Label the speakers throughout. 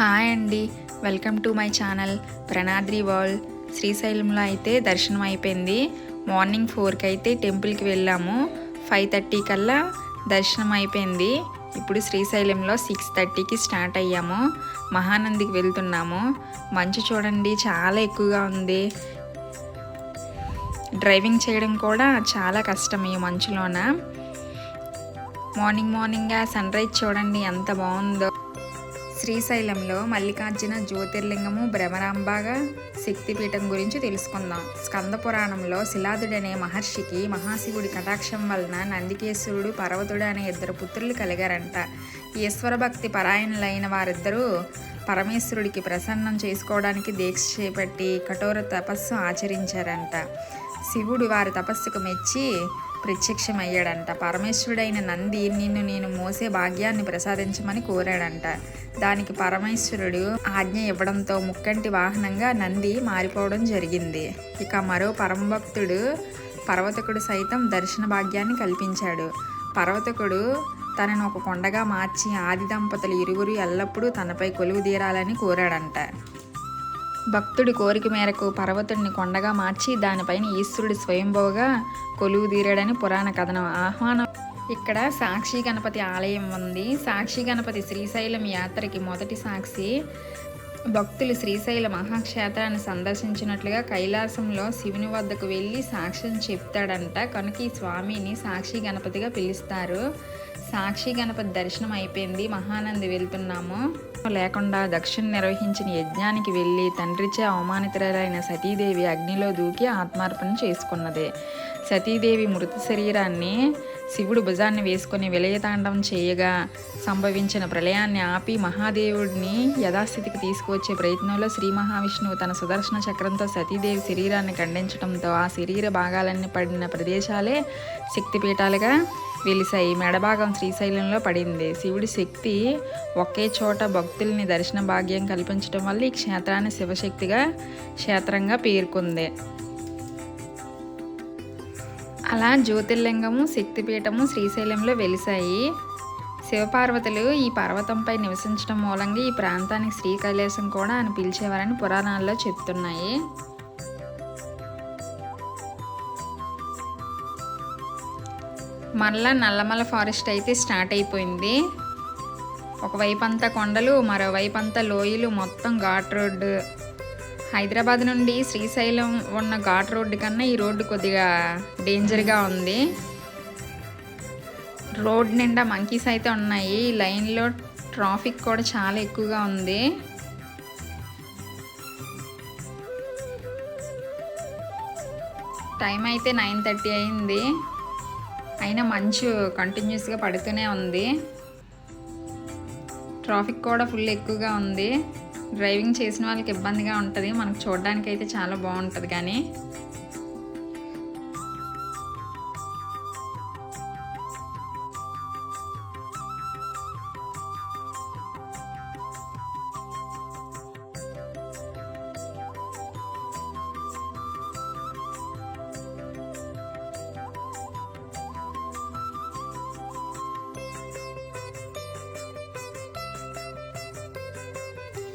Speaker 1: Hi అండి. Welcome to my channel Pranadri world. శ్రీశైలంలో అయితే దర్శనం అయిపోయింది. మార్నింగ్ ఫోర్కి అయితే టెంపుల్కి వెళ్ళాము. ఫైవ్ థర్టీ కల్లా దర్శనం అయిపోయింది. ఇప్పుడు శ్రీశైలంలో సిక్స్ థర్టీకి స్టార్ట్ అయ్యాము. మహానందికి వెళ్తున్నాము. మంచు చూడండి చాలా ఎక్కువగా ఉంది. డ్రైవింగ్ చేయడం కూడా చాలా కష్టం ఈ మంచులోన. మార్నింగ్ మార్నింగ్గా సన్ రైజ్ చూడండి ఎంత బాగుందో. శ్రీశైలంలో మల్లికార్జున జ్యోతిర్లింగము భ్రమరాంబాగా శక్తిపీఠం గురించి తెలుసుకుందాం. స్కంద పురాణంలో శిలాదుడనే మహర్షికి మహాశివుడి కటాక్షం వలన నందికేశ్వరుడు పర్వతుడు అనే ఇద్దరు పుత్రులు కలిగారంట. ఈశ్వర భక్తి పరాయణులైన వారిద్దరూ పరమేశ్వరుడికి ప్రసన్నం చేసుకోవడానికి దీక్ష చేపట్టి కఠోర తపస్సు ఆచరించారంట. శివుడు వారి తపస్సుకు మెచ్చి ప్రత్యక్షమయ్యాడంట. పరమేశ్వరుడైన నంది నిన్ను నేను మోసే భాగ్యాన్ని ప్రసాదించమని కోరాడంట. దానికి పరమేశ్వరుడు ఆజ్ఞ ఇవ్వడంతో ముక్కంటి వాహనంగా నంది మారిపోవడం జరిగింది. ఇక మరో పరమభక్తుడు పర్వతకుడు సైతం దర్శన భాగ్యాన్ని కల్పించాడు. పర్వతకుడు తనను ఒక కొండగా మార్చి ఆది దంపతులు ఇరువురు ఎల్లప్పుడూ తనపై కొలువు తీరాలని కోరాడంట. భక్తుడి కోరిక మేరకు పర్వతుడిని కొండగా మార్చి దానిపైన ఈశ్వరుడు స్వయంభవగా కొలువు తీరాడని పురాణ కథనం ఆహ్వానం. ఇక్కడ సాక్షి గణపతి ఆలయం ఉంది. సాక్షి గణపతి శ్రీశైలం యాత్రకి మొదటి సాక్షి భక్తులు శ్రీశైల మహాక్షేత్రాన్ని సందర్శించినట్లుగా కైలాసంలో శివుని వద్దకు వెళ్ళి సాక్ష్యం చెప్తాడంట. కనుక ఈ స్వామిని సాక్షి గణపతిగా పిలుస్తారు. సాక్షి గణపతి దర్శనం అయిపోయింది. మహానంది వెళ్తున్నాము. లేకుండా దక్షిణ నిర్వహించిన యజ్ఞానికి వెళ్ళి తండ్రిచే అవమానితురాలైన సతీదేవి అగ్నిలో దూకి ఆత్మార్పణ చేసుకున్నది. సతీదేవి మృత శరీరాన్ని శివుడు భుజాన్ని వేసుకుని విలయతాండం చేయగా సంభవించిన ప్రళయాన్ని ఆపి మహాదేవుడిని యథాస్థితికి తీసుకువచ్చే ప్రయత్నంలో శ్రీ మహావిష్ణువు తన సుదర్శన చక్రంతో సతీదేవి శరీరాన్ని ఖండించడంతో ఆ శరీర భాగాలన్నీ పడిన ప్రదేశాలే శక్తిపీఠాలుగా వెలిసాయి మెడభాగం శ్రీశైలంలో పడింది. శివుడి శక్తి ఒకే చోట భక్తుల్ని దర్శన భాగ్యం కల్పించడం వల్ల ఈ క్షేత్రాన్ని శివశక్తిగా క్షేత్రంగా పేర్కొంది. అలా జ్యోతిర్లింగము శక్తిపీఠము శ్రీశైలంలో వెలిసాయి శివపార్వతులు ఈ పర్వతంపై నివసించడం మూలంగా ఈ ప్రాంతానికి శ్రీకైలాసం కూడా అని పిలిచేవారని పురాణాల్లో చెప్తున్నాయి. మరలా నల్లమల ఫారెస్ట్ అయితే స్టార్ట్ అయిపోయింది. ఒకవైపు అంతా కొండలు మరోవైపు అంతా లోయలు మొత్తం ఘాట్ రోడ్డు. హైదరాబాద్ నుండి శ్రీశైలం ఉన్న ఘాట్ రోడ్డు కన్నా ఈ రోడ్డు కొద్దిగా డేంజర్గా ఉంది. రోడ్ నిండా మంకీస్ అయితే ఉన్నాయి. ఈ లైన్లో ట్రాఫిక్ కూడా చాలా ఎక్కువగా ఉంది. టైం అయితే నైన్ థర్టీ అయింది. అయినా మంచు కంటిన్యూస్గా పడుతూనే ఉంది. ట్రాఫిక్ కూడా ఫుల్ ఎక్కువగా ఉంది. డ్రైవింగ్ చేసిన వాళ్ళకి ఇబ్బందిగా ఉంటుంది. మనకు చూడడానికి అయితే చాలా బాగుంటుంది కానీ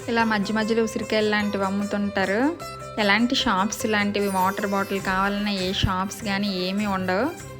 Speaker 1: ఇలా మధ్య మధ్యలో ఉసిరికాయలు లాంటివి అమ్ముతుంటారు. ఎలాంటి షాప్స్ లాంటివి వాటర్ బాటిల్ కావాలన్నా ఏ షాప్స్ కానీ ఏమీ ఉండవు.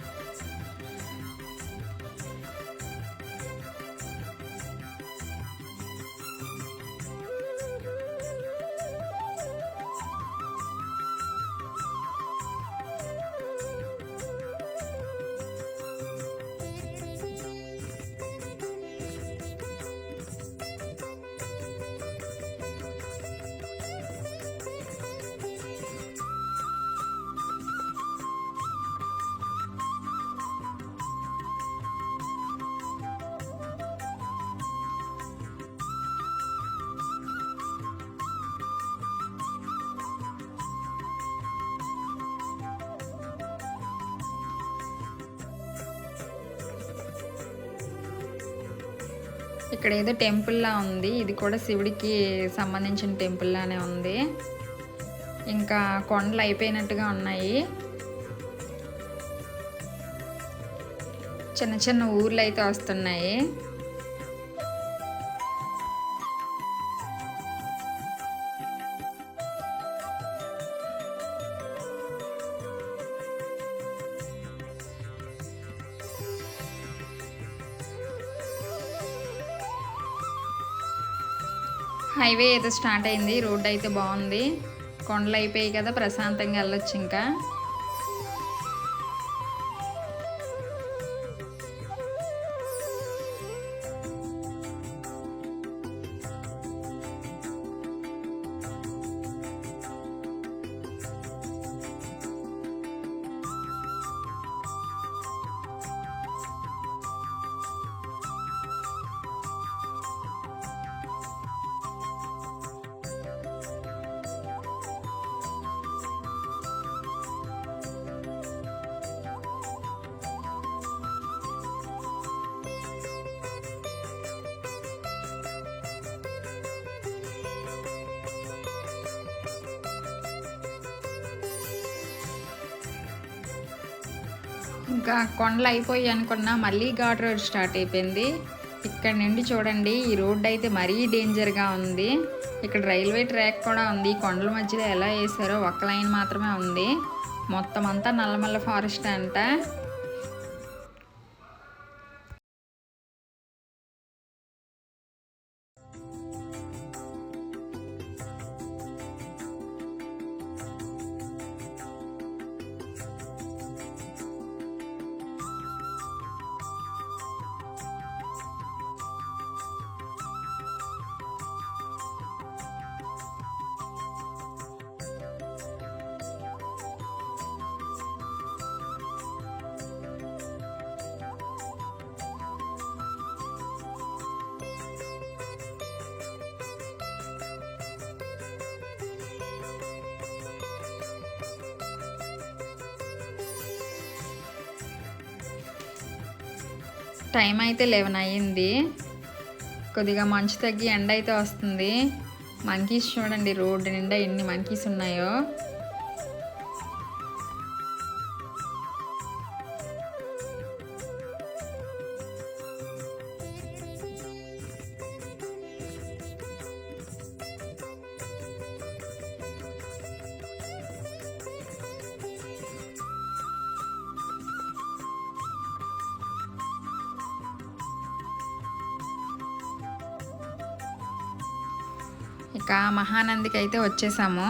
Speaker 1: ఇక్కడ ఏదో టెంపుల్ లా ఉంది. ఇది కూడా శివుడికి సంబంధించిన టెంపుల్ లానే ఉంది. ఇంకా కొండలు అయిపోయినట్టుగా ఉన్నాయి. చిన్న చిన్న ఊర్లు అయితే వస్తున్నాయి. హైవే అయితే స్టార్ట్ అయింది. రోడ్ అయితే బాగుంది. కొండలు అయిపోయాయి కదా ప్రశాంతంగా వెళ్ళొచ్చు ఇంకా. ఇంకా కొండలు అయిపోయి అనుకున్నా మళ్ళీ ఘాట్ రోడ్ స్టార్ట్ అయిపోయింది. ఇక్కడ నుండి చూడండి ఈ రోడ్ అయితే మరీ డేంజర్గా ఉంది. ఇక్కడ రైల్వే ట్రాక్ కూడా ఉంది. కొండల మధ్యలో ఎలా వేసారో ఒక లైన్ మాత్రమే ఉంది. మొత్తం అంతా నల్లమల్ల ఫారెస్ట్ అంట. టైం అయితే లెవెన్ అయ్యింది. కొద్దిగా మంచు తగ్గి ఎండ అయితే వస్తుంది. మంకీస్ చూడండి రోడ్డు నిండా ఎన్ని మంకీస్ ఉన్నాయో. ఇంకా మహానందికి అయితే వచ్చేసాము.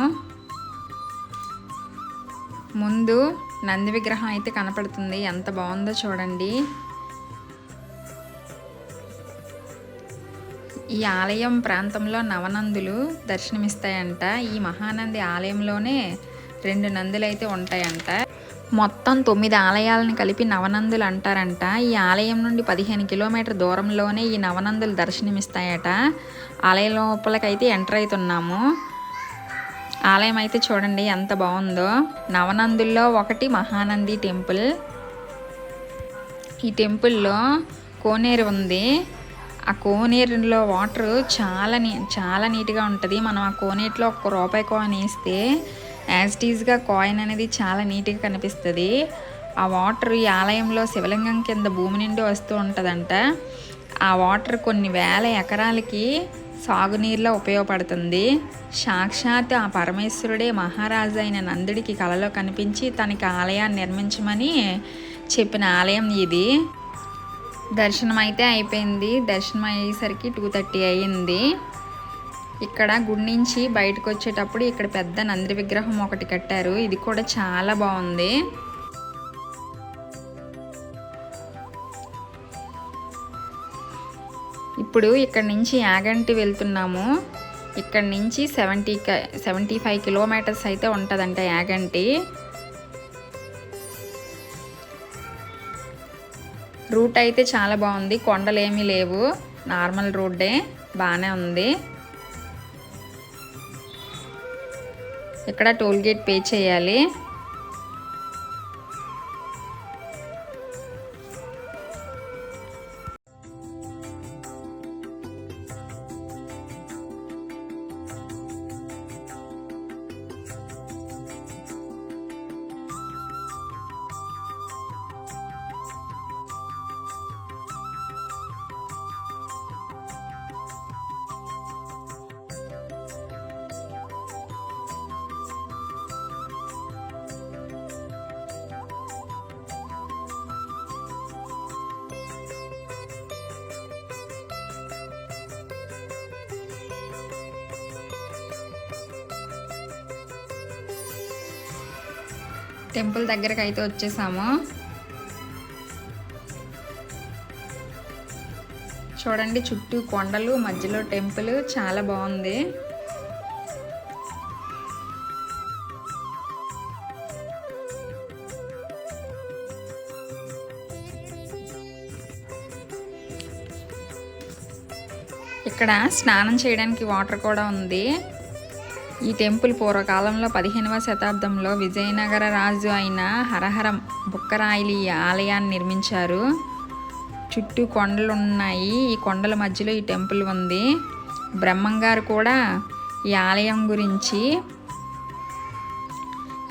Speaker 1: ముందు నంది విగ్రహం అయితే కనపడుతుంది. ఎంత బాగుందో చూడండి. ఈ ఆలయం ప్రాంతంలో నవనందులు దర్శనమిస్తాయంట. ఈ మహానంది ఆలయంలోనే రెండు నందులు అయితే ఉంటాయంట. మొత్తం తొమ్మిది ఆలయాలను కలిపి నవనందులు అంటారంట. ఈ ఆలయం నుండి పదిహేను కిలోమీటర్ దూరంలోనే ఈ నవనందులు దర్శనమిస్తాయట. ఆలయం లోపలకైతే ఎంటర్ అవుతున్నాము. ఆలయం అయితే చూడండి ఎంత బాగుందో. నవనందుల్లో ఒకటి మహానంది టెంపుల్. ఈ టెంపుల్లో కోనేరు ఉంది. ఆ కోనేరులో వాటర్ చాలా నీ చాలా నీట్గా ఉంటుంది. మనం ఆ కోనేటిలో ఒక్క రూపాయి కాయిన్ వేస్తే యాజ్ టీజ్గా కాయిన్ అనేది చాలా నీట్గా కనిపిస్తుంది. ఆ వాటర్ ఈ ఆలయంలో శివలింగం కింద భూమి నుండి వస్తూ ఉంటుందంట. ఆ వాటర్ కొన్ని వేల ఎకరాలకి సాగునీరులో ఉపయోగపడుతుంది. సాక్షాత్ ఆ పరమేశ్వరుడే మహారాజు అయిన నందుడికి కలలో కనిపించి తనకి ఆలయాన్ని నిర్మించమని చెప్పిన ఆలయం ఇది. దర్శనం అయితే అయిపోయింది. దర్శనం అయ్యేసరికి టూ థర్టీ అయ్యింది. ఇక్కడ గుడి నుంచి బయటకు వచ్చేటప్పుడు ఇక్కడ పెద్ద నంది విగ్రహం ఒకటి కట్టారు. ఇది కూడా చాలా బాగుంది. ఇప్పుడు ఇక్కడ నుంచి యాగంటి వెళ్తున్నాము. ఇక్కడ నుంచి సెవెంటీ సెవెంటీ ఫైవ్ కిలోమీటర్స్ అయితే ఉంటుందంట యాగంటి. రూట్ అయితే చాలా బాగుంది. కొండలు లేవు. నార్మల్ రోడ్డే. బాగానే ఉంది. ఇక్కడ టోల్ గేట్ పే చేయాలి. టెంపుల్ దగ్గరకు అయితే వచ్చేసాము. చూడండి చుట్టూ కొండలు మధ్యలో టెంపుల్ చాలా బాగుంది. ఇక్కడ స్నానం చేయడానికి వాటర్ కూడా ఉంది. ఈ టెంపుల్ పూర్వకాలంలో పదిహేనవ శతాబ్దంలో విజయనగర రాజు అయిన హరహర బుక్కరాయిలి ఈ ఆలయాన్ని నిర్మించారు. చుట్టూ కొండలు ఉన్నాయి ఈ కొండల మధ్యలో ఈ టెంపుల్ ఉంది. బ్రహ్మంగారు కూడా ఈ ఆలయం గురించి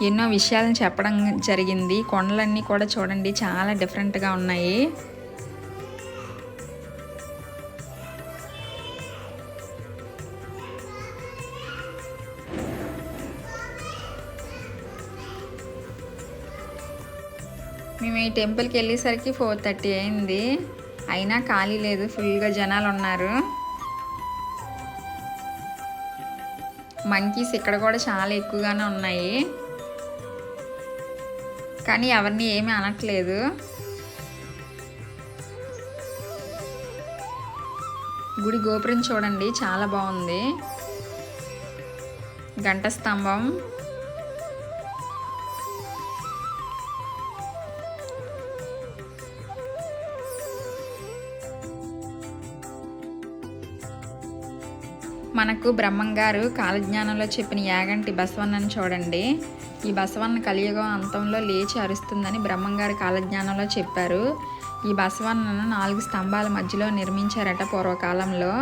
Speaker 1: ఎన్నో విషయాలను చెప్పడం జరిగింది. కొండలన్నీ కూడా చూడండి చాలా డిఫరెంట్గా ఉన్నాయి. మేము ఈ టెంపుల్కి వెళ్ళేసరికి ఫోర్ థర్టీ అయింది. అయినా ఖాళీ లేదు ఫుల్గా జనాలు ఉన్నారు. మంకీస్ ఇక్కడ కూడా చాలా ఎక్కువగానే ఉన్నాయి. కానీ ఎవరిని ఏమీ అనట్లేదు. గుడి గోపురం చూడండి చాలా బాగుంది. గంట స్తంభం మనకు బ్రహ్మంగారు కాలజ్ఞానంలో చెప్పిన యాగంటి బసవన్నను చూడండి. ఈ బసవన్న కలియుగం అంతంలో లేచి అరుస్తుందని బ్రహ్మంగారు కాలజ్ఞానంలో చెప్పారు. ఈ బసవన్నను నాలుగు స్తంభాల మధ్యలో నిర్మించారట పూర్వకాలంలో.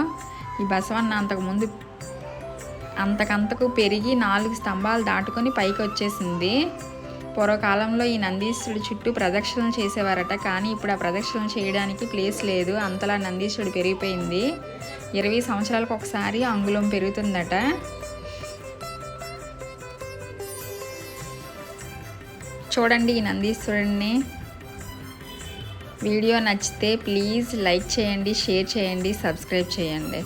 Speaker 1: ఈ బసవన్న అంతకుముందు అంతకంతకు పెరిగి నాలుగు స్తంభాలు దాటుకొని పైకి వచ్చేసింది. పూర్వకాలంలో ఈ నందీశ్వరుడు చుట్టూ ప్రదక్షిణలు చేసేవారట కానీ ఇప్పుడు ఆ ప్రదక్షిణలు చేయడానికి ప్లేస్ లేదు. అంతలా నందీశ్వరుడు పెరిగిపోయింది. ఇరవై సంవత్సరాలకు ఒకసారి అంగుళం పెరుగుతుందట. చూడండి ఈ నందీశ్వరుడిని వీడియో నచ్చితే ప్లీజ్ లైక్ చేయండి షేర్ చేయండి సబ్స్క్రైబ్ చేయండి.